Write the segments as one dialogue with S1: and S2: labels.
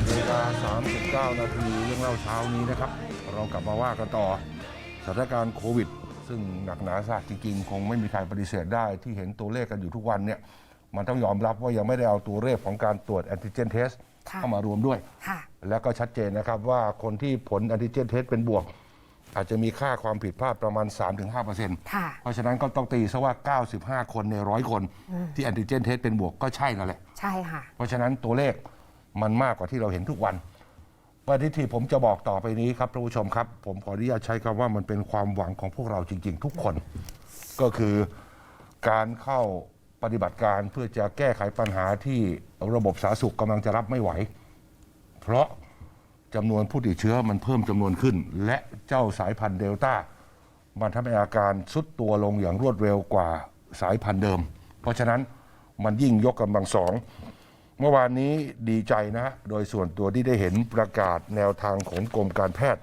S1: 7นาฬิกา39 นาทีเรื่องเล่าเช้านี้นะครับ เรากลับมาว่ากันต่อสถานการณ์โควิด ซึ่งหนักหนาสาหัสจริงๆ คงไม่มีใครปฏิเสธได้ที่เห็นตัวเลขกันอยู่ทุกวันเนี่ยมันต้องยอมรับว่ายังไม่ได้เอาตัวเลขของการตรวจแอนติเจนเทส
S2: ค่ะ
S1: เข้ามารวมด้วย
S2: ค่ะ
S1: แล้วก็ชัดเจนนะครับว่าคนที่ผลแอนติเจนเทสเป็นบวก อาจจะมีค่าความผิดพลาดประมาณ 3-5%
S2: ค่ะ
S1: เพราะฉะนั้นก็ต้องตีซะว่า 95 คนในร้อยคนที่แอนติเจนเทสเป็นบวกก็ใช่นั่นแหละ
S2: ใช่ค่ะ
S1: เพราะฉะนั้นตัวเลข มันมากกว่าที่เราเห็นทุกวัน ประเด็นที่ผมจะบอกต่อไปนี้ครับท่านผู้ชมครับ ผมขออนุญาตใช้คำว่ามันเป็นความหวังของพวกเราจริง ๆ ทุกคน ก็คือการเข้าปฏิบัติการเพื่อจะแก้ไขปัญหาที่ระบบสาธารณสุขกำลังจะรับไม่ไหว เพราะจำนวนผู้ติดเชื้อมันเพิ่มจำนวนขึ้น และเจ้าสายพันธุ์เดลต้ามันทำให้อาการสุดตัวลงอย่างรวดเร็วกว่าสายพันธุ์เดิม เพราะฉะนั้นมันยิ่งยกกำลังสอง เมื่อวานนี้ดีใจนะฮะโดยส่วนตัวที่ได้เห็นประกาศแนวทางของกรมการแพทย์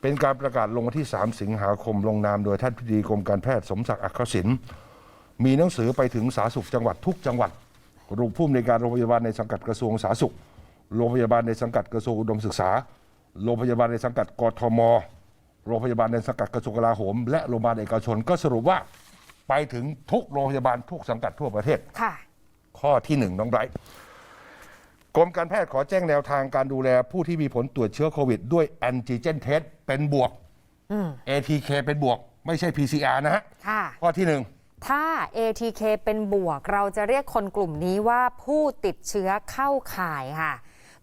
S1: เป็นการประกาศลงวันที่ 3 สิงหาคมลงนามโดยท่านพิธีกรมการแพทย์สมศักดิ์อักขศินมีหนังสือไปถึงสาธารณสุขจังหวัดทุกจังหวัดรูปผู้อำนวยการโรงพยาบาลในสังกัดกระทรวงสาธารณสุข โรงพยาบาลในสังกัดกระทรวงอุดมศึกษา โรงพยาบาลในสังกัดกทม โรงพยาบาลในสังกัดกระทรวงกลาโหม และโรงพยาบาลเอกชนก็สรุปว่าไปถึงทุกโรงพยาบาลทุกสังกัดทั่วประเทศ
S2: ค่ะ
S1: ข้อที่หนึ่งน้องไบรท์กรมการแพทย์ขอแจ้งแนวทางการดูแลผู้ที่มีผลตรวจเชื้อโควิด ด้วยแอนติเจนเทสเป็นบวก ATK เป็นบวก ไม่ใช่ PCR นะฮะ
S2: ค่ะ
S1: ข้อที่หนึ่ง
S2: ถ้า ATK เป็นบวกเราจะเรียกคนกลุ่มนี้ว่าผู้ติดเชื้อเข้าข่ายค่ะ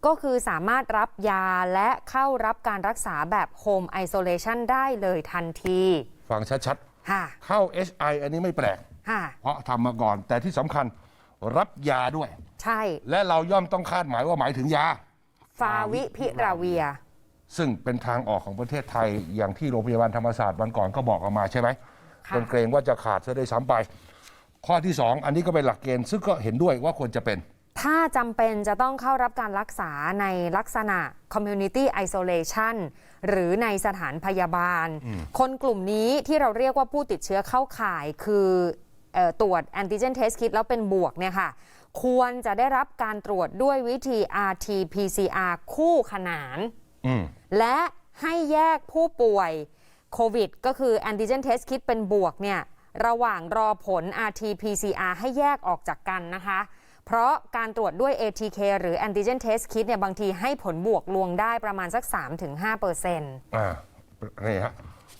S2: ก็คือสามารถรับยาและเข้ารับการรักษาแบบ Home Isolation ได้เลยทันที
S1: ฟังชัด
S2: ค่ะ
S1: ๆเข้า HI อันนี้ไม่แปลก
S2: ค่ะ
S1: เพราะทำมาก่อนแต่ที่สำคัญ รับยาด้วย
S2: ใช่
S1: และเราย่อมต้องคาดหมายว่าหมายถึงยา
S2: ฟาวิพิราเวีย
S1: ซึ่งเป็นทางออกของประเทศไทยอย่างที่โรงพยาบาลธรรมศาสตร์วันก่อนก็บอกออกมาใช่ไหม
S2: ค่ะ
S1: จนเกรงว่าจะขาดซะได้วยซ้ำไป ข้อที่สองอันนี้ก็เป็นหลักเกณฑ์ซึ่งก็เห็นด้วยว่าควรจะเป็น
S2: ถ้าจำเป็นจะต้องเข้ารับการรักษาในลักษณะ community isolation หรือในสถานพยาบาล คนกลุ่มนี้ที่เราเรียกว่าผู้ติดเชื้อเข้าข่ายคือ เอ่อตรวจ antigen test kit แล้วเป็นบวกเนี่ยค่ะควรจะได้รับการตรวจด้วยวิธี RT PCR คู่ขนาน
S1: อืม
S2: และให้แยกผู้ป่วยโควิด ก็คือ antigen test kit เป็นบวกเนี่ยระหว่างรอผล RT PCR ให้แยกออกจากกันนะคะ เพราะการตรวจด้วย ATK หรือ antigen test kit เนี่ยบางทีให้ผลบวกลวงได้ประมาณสัก 3-5%เปอร์เซ็นต์
S1: อ่านี่ฮะ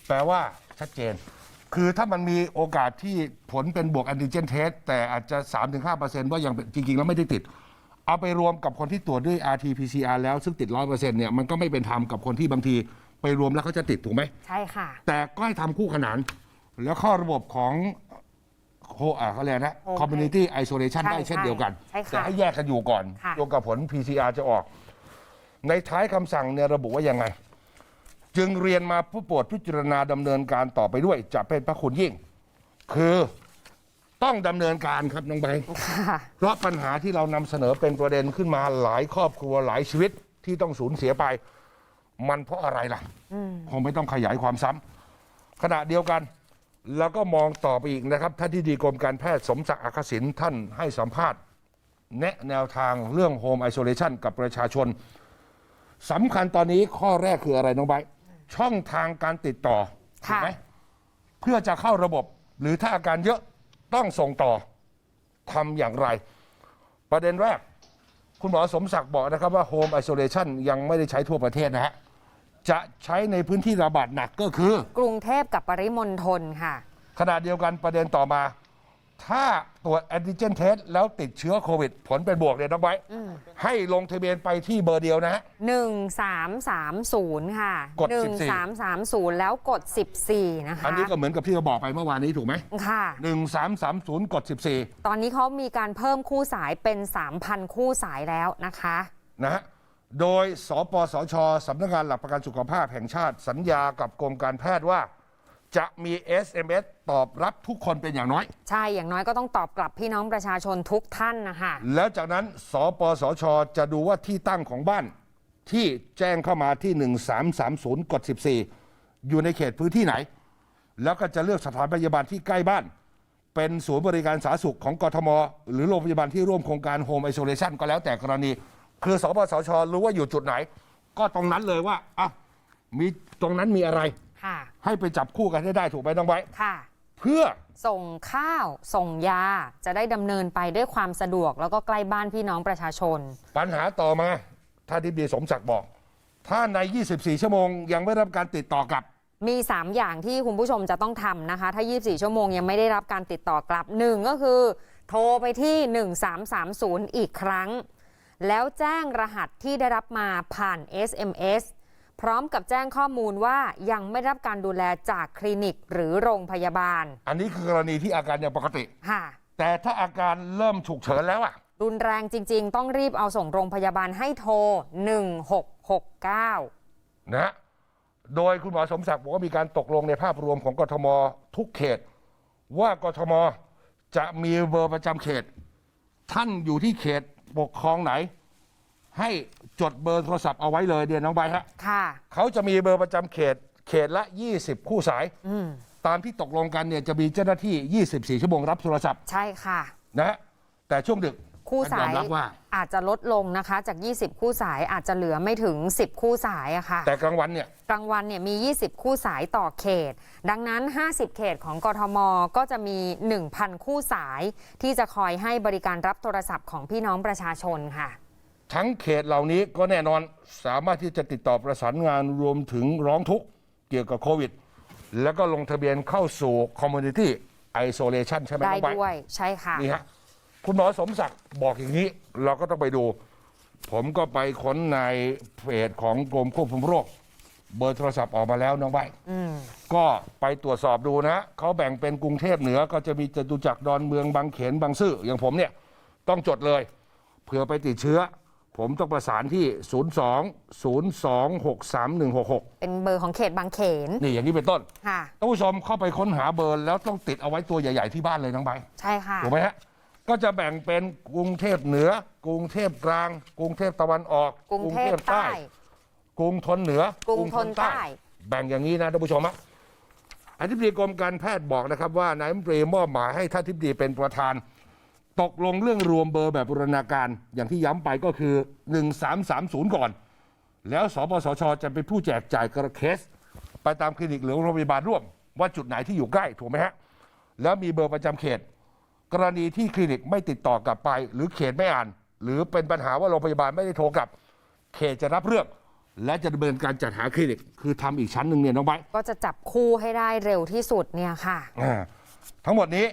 S1: แปลว่าชัดเจน คือถ้ามันมีโอกาสที่ผลเป็นบวกแอนติเจนเทสแต่อาจจะ 3-5%ว่ายังจริง ๆ แล้วไม่ได้ติด เอาไปรวมกับคนที่ตรวจด้วย RT-PCR แล้วซึ่งติด 100%เนี่ยมันก็ไม่เป็นธรรมกับคนที่บางทีไปรวมแล้วเขาจะติดถูกไหม
S2: ใช่ค่ะ
S1: แต่ก็ให้ทำคู่ขนาน แล้วข้อระบบของโคอ่าเขาเรียกนะ
S2: Home
S1: community isolation
S2: ใช่
S1: ได้เช่นเดียวกัน
S2: ใช่ค่ะ
S1: แต่ให้แยกกันอยู่ก่อน
S2: ค่ะ
S1: จนกับผล PCR จะออก ในท้ายคำสั่งเนี่ยระบุว่ายังไง จึงเรียนมาผู้โปรดพิจารณาดำเนินการต่อไปด้วย จะเป็นพระคุณยิ่ง คือต้องดำเนินการครับน้องใบร์ท
S2: ค่ะ
S1: เพราะปัญหาที่เรานำเสนอเป็นประเด็นขึ้นมาหลายครอบครัวหลายชีวิตที่ต้องสูญเสียไป มันเพราะอะไรล่ะคงไม่ต้องขยายความซ้ำขณะเดียวกัน แล้วก็มองต่อไปอีกนะครับท่านที่ดีกรมการแพทย์สมศักดิ์อักษิณท่านให้สัมภาษณ์ แนะแนวทางเรื่องโฮมไอโซเลชันกับประชาชนสำคัญตอนนี้ข้อแรกคืออะไรน้องใบร์ท ช่องทางการติดต่อถูก
S2: ค่ะ
S1: ไหมเพื่อจะเข้าระบบ หรือถ้าอาการเยอะต้องส่งต่อทำอย่างไร ประเด็นแรก คุณหมอสมศักดิ์บอกนะครับว่า Home Isolation ยังไม่ได้ใช้ทั่วประเทศนะฮะจะใช้ในพื้นที่ระบาดหนักก็คือ
S2: กรุงเทพกับปริมณฑลค่ะ
S1: ขณะเดียวกันประเด็นต่อมา ถ้าตรวจแอนติเจนเทสแล้วติดเชื้อโควิด ผลเป็นบวกเนี่ยน้องไว้ให้ลงทะเบียนไปที่เบอร์เดียวนะฮะ
S2: 1330 ค่ะ
S1: กด14
S2: 1330 แล้วกด 14 นะคะ
S1: อันนี้ก็เหมือนกับที่เราบอกไปเมื่อวานนี้ถูกไหม
S2: ค่ะ
S1: หนึ่งสามสามศูนย์กดสิบสี่
S2: ตอนนี้เขามีการเพิ่มคู่สายเป็น 3,000 คู่สายแล้วนะคะ
S1: นะฮะโดยสปสชสำนักงานหลักประกันสุขภาพแห่งชาติสัญญากับกรมการแพทย์ว่า จะมี SMS ตอบรับทุกคนเป็นอย่างน้อย
S2: ใช่อย่างน้อยก็ต้องตอบกลับพี่น้องประชาชนทุกท่านนะคะ
S1: แล้วจากนั้นสปสช จะดูว่าที่ตั้งของบ้าน ที่แจ้งเข้ามาที่ 1330กด14 อยู่ในเขตพื้นที่ไหน แล้วก็จะเลือกสถานพยาบาลที่ใกล้บ้าน เป็นศูนย์บริการสาธารณสุขของกทม หรือโรงพยาบาลที่ร่วมโครงการโฮมไอโซเลชันก็แล้วแต่กรณี คือสปสช รู้ว่าอยู่จุดไหน ก็ตรงนั้นเลยว่าอะมีตรงนั้นมีอะไร
S2: ค่ะ
S1: ให้ไปจับคู่กันให้ได้ถูกไหมน้องไว้
S2: ค่ะ
S1: เพื่อ
S2: ส่งข้าว ส่งยา จะได้ดำเนินไปด้วยความสะดวก แล้วก็ใกล้บ้านพี่น้องประชาชน
S1: ปัญหาต่อมาท่านทิบดีสมศักดิ์บอก ถ้าใน 24 ชั่วโมง ยังไม่ได้รับการติดต่อกลับ
S2: มี 3 อย่างที่คุณผู้ชมจะต้องทำนะคะ ถ้า 24 ชั่วโมงยังไม่ได้รับการติดต่อกลับ 1 ก็คือ โทรไปที่ 1330 อีกครั้ง แล้วแจ้งรหัสที่ได้รับมาผ่าน SMS พร้อมกับแจ้งข้อมูลว่ายังไม่ได้รับการดูแลจากคลินิกหรือโรงพยาบาล
S1: อันนี้คือกรณีที่อาการยังปกติ
S2: ค่ะ
S1: แต่ถ้าอาการเริ่มฉุกเฉินแล้วอะ
S2: รุนแรงจริง ๆ ต้องรีบเอาส่งโรงพยาบาลให้โทร 1669
S1: นะฮะโดยคุณหมอสมศักดิ์บอกว่ามีการตกลงในภาพรวมของกทมทุกเขต ว่ากทมจะมีเบอร์ประจำเขต ท่านอยู่ที่เขตปกครองไหน ให้จดเบอร์โทรศัพท์เอาไว้เลยเดียวน้องใบฮะ
S2: ค่ะ
S1: เขาจะมีเบอร์ประจำเขตเขตละ 20 คู่สาย
S2: อืม
S1: ตามที่ตกลงกันเนี่ยจะมีเจ้าหน้าที่ 24 ชั่วโมงรับโทรศัพท์
S2: ใช่ค่ะ
S1: นะฮะแต่ช่วงดึก
S2: คู่สาย
S1: ท่นยอมรับว่า
S2: อาจจะลดลงนะคะจาก 20 คู่สายอาจจะเหลือไม่ถึง 10 คู่สายอะค่ะ
S1: แต่กลางวันเนี่ย
S2: กลางวันเนี่ยมี 20 คู่สายต่อเขต ดังนั้น 50 เขตของกทม ก็จะมี 1,000 คู่สาย ที่จะคอยให้บริการรับโทรศัพท์ของพี่น้องประชาชนค่ะ
S1: ทั้งเขตเหล่านี้ก็แน่นอนสามารถที่จะติดต่อประสานงานรวมถึงร้องทุกข์เกี่ยวกับโควิด แล้วก็ลงทะเบียนเข้าสู่ Community Isolation ใช่ไหม
S2: ได้
S1: น้องใบ
S2: ด้วยใช่ค่ะ
S1: นี่ฮะคุณหมอสมศักดิ์บอกอย่างนี้ เราก็ต้องไปดู ผมก็ไปค้นในเพจของกรมควบคุมโรค เบอร์โทรศัพท์ออกมาแล้วน้องใบ
S2: อืม
S1: ก็ไปตรวจสอบดูนะเขาแบ่งเป็นกรุงเทพเหนือก็จะมีจตุจักรดอนเมืองบางเขนบางซื่ออย่างผมเนี่ย ต้องจดเลยเผื่อไปติดเชื้อ ผมต้องประสานที่ 02 02 63166
S2: เป็นเบอร์ของเขตบางเขน
S1: นี่อย่างนี้เป็นต้น
S2: ค่ะ
S1: ท่านผู้ชมเข้าไปค้นหาเบอร์แล้วต้องติดเอาไว้ตัวใหญ่ ๆ ที่บ้านเลยน้องใบ
S2: ใช่ค่ะ
S1: ถูกไหมฮะ ก็จะแบ่งเป็นกรุงเทพเหนือ กรุงเทพกลาง กรุงเทพตะวันออก
S2: กรุงเทพใต้
S1: กรุงทนเหนือ ก
S2: รุงทนใต้
S1: แบ่งอย่างนี้นะท่านผู้ชมฮะอธิบดีกรมการแพทย์บอกนะครับว่านายมนตรีมอบหมายให้ท่านทิบดีเป็นประธาน ตกลงเรื่องรวมเบอร์แบบบูรณาการอย่างที่ย้ำไปก็คือ 1330 ก่อน แล้วสปสชจะเป็นผู้แจกจ่ายกระเคส ไปตามคลินิกหรือโรงพยาบาลร่วม ว่าจุดไหนที่อยู่ใกล้ถูกไหมฮะ แล้วมีเบอร์ประจำเขต กรณีที่คลินิกไม่ติดต่อกลับไป หรือเขตไม่อ่าน หรือเป็นปัญหาว่าโรงพยาบาลไม่ได้โทรกลับ เขตจะรับเรื่อง และจะดำเนินการจัดหาคลินิก คือทำอีกชั้นหนึ่งเนี่ยน้องไบร์ท
S2: ก็จะจับคู่ให้ได้เร็วที่สุดเนี่ยค่ะ
S1: อ่าทั้งหมดนี้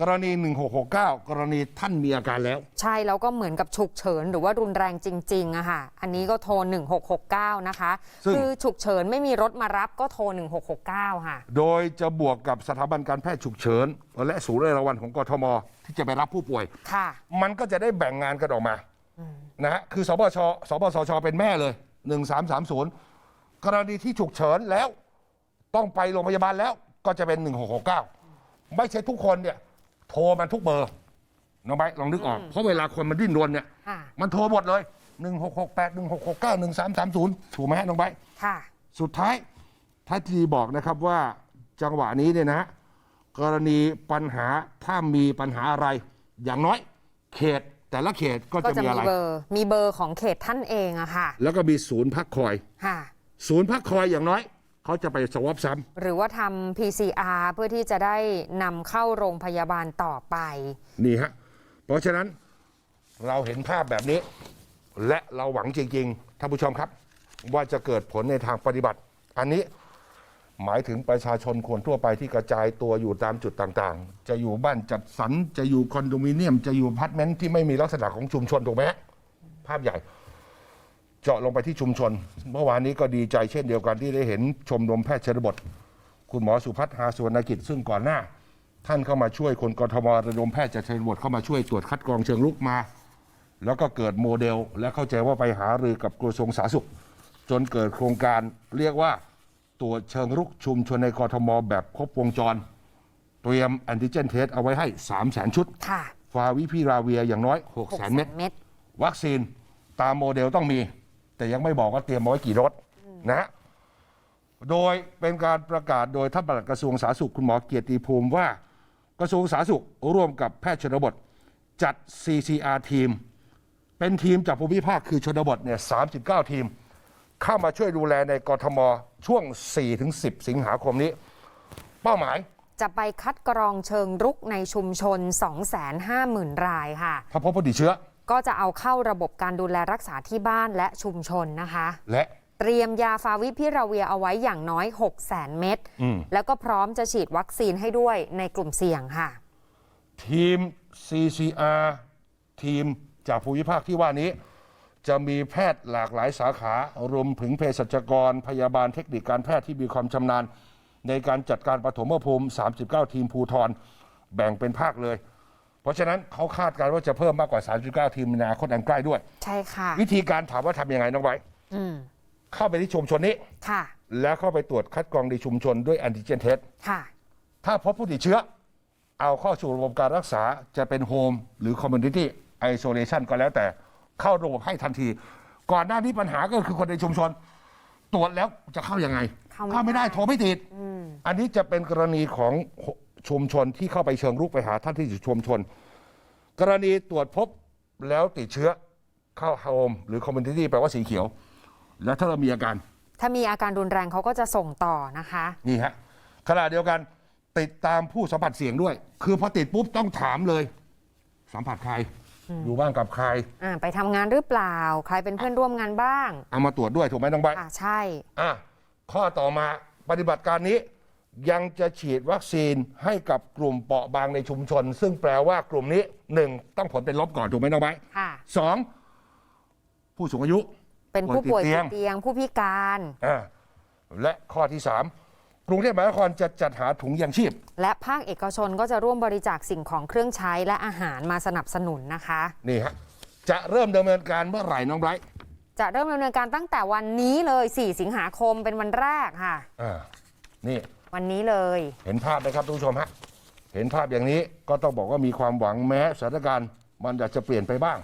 S1: กรณี 1669 กรณีท่านมีอาการแล้ว
S2: ใช่แล้วก็เหมือนกับฉุกเฉินหรือว่ารุนแรงจริงๆอะค่ะ อันนี้ก็โทร 1669 นะคะ
S1: ซึ่ง
S2: คือฉุกเฉินไม่มีรถมารับก็โทร 1669 ค่ะ
S1: โดยจะบวกกับสถาบันการแพทย์ฉุกเฉิน และศูนย์เอราวัณของกทม ที่จะไปรับผู้ป่วย
S2: ค่ะ
S1: มันก็จะได้แบ่งงานกันออกมานะฮะคือสบชสบสชเป็นแม่เลย 1330 กรณีที่ฉุกเฉินแล้ว ต้องไปโรงพยาบาลแล้วก็จะเป็น 1669 ไม่ใช่ทุกคนเนี่ย โทรมันทุกเบอร์น้องไบร์ทลองนึกออก เพราะเวลาคนมันดิ้นรนเนี่ย
S2: ค่ะ
S1: มันโทรหมดเลย 1668 1669 1330 ถูกไหมฮะน้องไบร์ท
S2: ค่ะ
S1: สุดท้ายท่านทีบอกนะครับว่าจังหวะนี้เนี่ยนะฮะกรณีปัญหาถ้ามีปัญหาอะไร อย่างน้อย เขตแต่ละเขตก็
S2: ก็
S1: จะ
S2: จะ
S1: มี
S2: มี
S1: อะไร
S2: เบอร์ มีเบอร์ของเขตท่านเองอะค่ะ
S1: แล้วก็มีศูนย์พักคอย
S2: ค่ะ
S1: ศูนย์พักคอยอย่างน้อย เขาจะไปสวอปซ้
S2: หรือว่าทำ PCR เพื่อที่จะได้นำเข้าโรงพยาบาลต่อไปำ
S1: นี่ฮะ เพราะฉะนั้นเราเห็นภาพแบบนี้ และเราหวังจริงๆท่านผู้ชมครับ ว่าจะเกิดผลในทางปฏิบัติ อันนี้หมายถึงประชาชนคนทั่วไปที่กระจายตัวอยู่ตามจุดต่างๆ จะอยู่บ้านจัดสรรจะอยู่คอนโดมิเนียม จะอยู่อพาร์ตเมนต์ที่ไม่มีลักษณะของชุมชนถูกไหมฮะภาพใหญ่ เจาะลงไปที่ชุมชน เมื่อวานนี้ก็ดีใจเช่นเดียวกันที่ได้เห็นชมรมแพทย์ชนบท คุณหมอสุพัฒน์หาสุวรรณกิจซึ่งก่อนหน้า ท่านเข้ามาช่วยคนกทมระดมแพทย์จากชนบทเข้ามาช่วยตรวจคัดกรองเชิงลุกมา แล้วก็เกิดโมเดล และเข้าใจว่าไปหารือกับกระทรวงสาธารณสุข จนเกิดโครงการเรียกว่าตรวจเชิงรุกชุมชนในกทมแบบครบวงจร เตรียมแอนติเจนเทสเอาไว้ให้ 3 0 0 0 0 0 ชุด
S2: ค่ะ
S1: ฟาวิพิราเวียอย่างน้อย 6 0 0 0 0 0 เม็ด
S2: เม็ด
S1: วัคซีนตามโมเดลต้องมี แต่ยังไม่บอกว่าเตรียมเอาไว้กี่รถนะฮะโดยเป็นการประกาศโดยท่านปลัดกระทรวงสาธารณสุขคุณหมอเกียรติภูมิว่า กระทรวงสาธารณสุขร่วมกับแพทย์ชนบท จัด CCR ทีม เป็นทีมจากภูมิภาคคือชนบทเนี่ย39 ทีม เข้ามาช่วยดูแลในกทมช่วง 4-10 สิงหาคมนี้ เป้าหมาย
S2: จะไปคัดกรองเชิงรุกในชุมชน 250,000 รายค่ะ
S1: ถ้าพบผู้ติดเชื้อ
S2: ก็จะเอาเข้าระบบการดูแลรักษาที่บ้านและชุมชนนะคะ
S1: และ
S2: เตรียมยาฟาวิพิราเวียเอาไว้อย่างน้อย 6 0 0 0 0 0เม็ด
S1: อืม
S2: แล้วก็พร้อมจะฉีดวัคซีนให้ด้วยในกลุ่มเสี่ยงค่ะ
S1: ทีม CCR ทีมจากภูมิภาคที่ว่านี้ จะมีแพทย์หลากหลายสาขารวมถึงเภสัชกร พยาบาลเทคนิคการแพทย์ที่มีความชำนาญ ในการจัดการปฐมภูมิ 39 ทีมภูทรแบ่งเป็นภาคเลย เพราะฉะนั้นเขาคาดการณ์ว่าจะเพิ่มมากกว่า 39 ทีมในอนาคตอันใกล้ด้วย
S2: ใช่ค่ะ
S1: วิธีการถามว่าทำยังไงน้องไว้
S2: อืม
S1: เข้าไปที่ชุมชนนี้
S2: ค่ะ
S1: แล้วเข้าไปตรวจคัดกรองในชุมชนด้วยแอนติเจนเทส
S2: ค่ะ
S1: ถ้าพบผู้ติดเชื้อ เอาเข้าสู่ระบบการรักษาจะเป็นโฮมหรือคอมมูนิตี้ไอโซเลชันก็แล้วแต่เข้าระบบให้ทันที ก่อนหน้านี้ปัญหาก็คือคนในชุมชน ตรวจแล้วจะเข้ายังไง
S2: เข้าไม่
S1: ไม่ได้
S2: ได้
S1: โทรไม่ติดอันนี้จะเป็นกรณีของ ชุมชนที่เข้าไปเชิงรุกไปหาท่านที่อยู่ชุมชน กรณีตรวจพบแล้วติดเชื้อเข้าโฮมหรือคอมมูนิตี้แปลว่าสีเขียว แล้วถ้าเรามีอาการ
S2: ถ้ามีอาการรุนแรงเขาก็จะส่งต่อนะคะ
S1: นี่ฮะขณะเดียวกันติดตามผู้สัมผัสเสี่ยงด้วย คือพอติดปุ๊บต้องถามเลย สัมผัสใคร อยู่บ้านกับใคร
S2: อ่าไปทำงานหรือเปล่า ใครเป็นเพื่อนร่วมงานบ้าง
S1: เอามาตรวจด้วยถูกไหมน้องใบร์ท
S2: อ่าใช่
S1: อะข้อต่อมาปฏิบัติการนี้ ยังจะฉีดวัคซีนให้กับกลุ่มเปราะบางในชุมชน ซึ่งแปลว่ากลุ่มนี้หนึ่งต้องผลเป็นลบก่อนถูกไหมน้องใบร์ท
S2: ค่ะ
S1: สองผู้สูงอายุ
S2: เป็นผู้ป่วย
S1: ติดเตี
S2: ติ
S1: ย
S2: ด
S1: ง
S2: เตียงผู้พิการ
S1: อ่าและข้อที่สามกรุงเทพมหานครจะจัดหาถุงยางชีพ
S2: และภาคเอกชนก็จะร่วมบริจาคสิ่งของเครื่องใช้และอาหารมาสนับสนุนนะคะ
S1: นี่ฮะจะเริ่มดำเนินการเมื่อไหร่น้องไบรท์
S2: จะเริ่มดำเนินการตั้งแต่วันนี้เลย 4 สิงหาคมเป็นวันแรกค่ะ
S1: อ่านี่
S2: วันนี้เลย
S1: เห็นภาพไหมครับทุกผู้ชมฮะเห็นภาพอย่างนี้ก็ต้องบอกว่ามีความหวังแม้สถานการณ์มันอาจจะเปลี่ยนไปบ้าง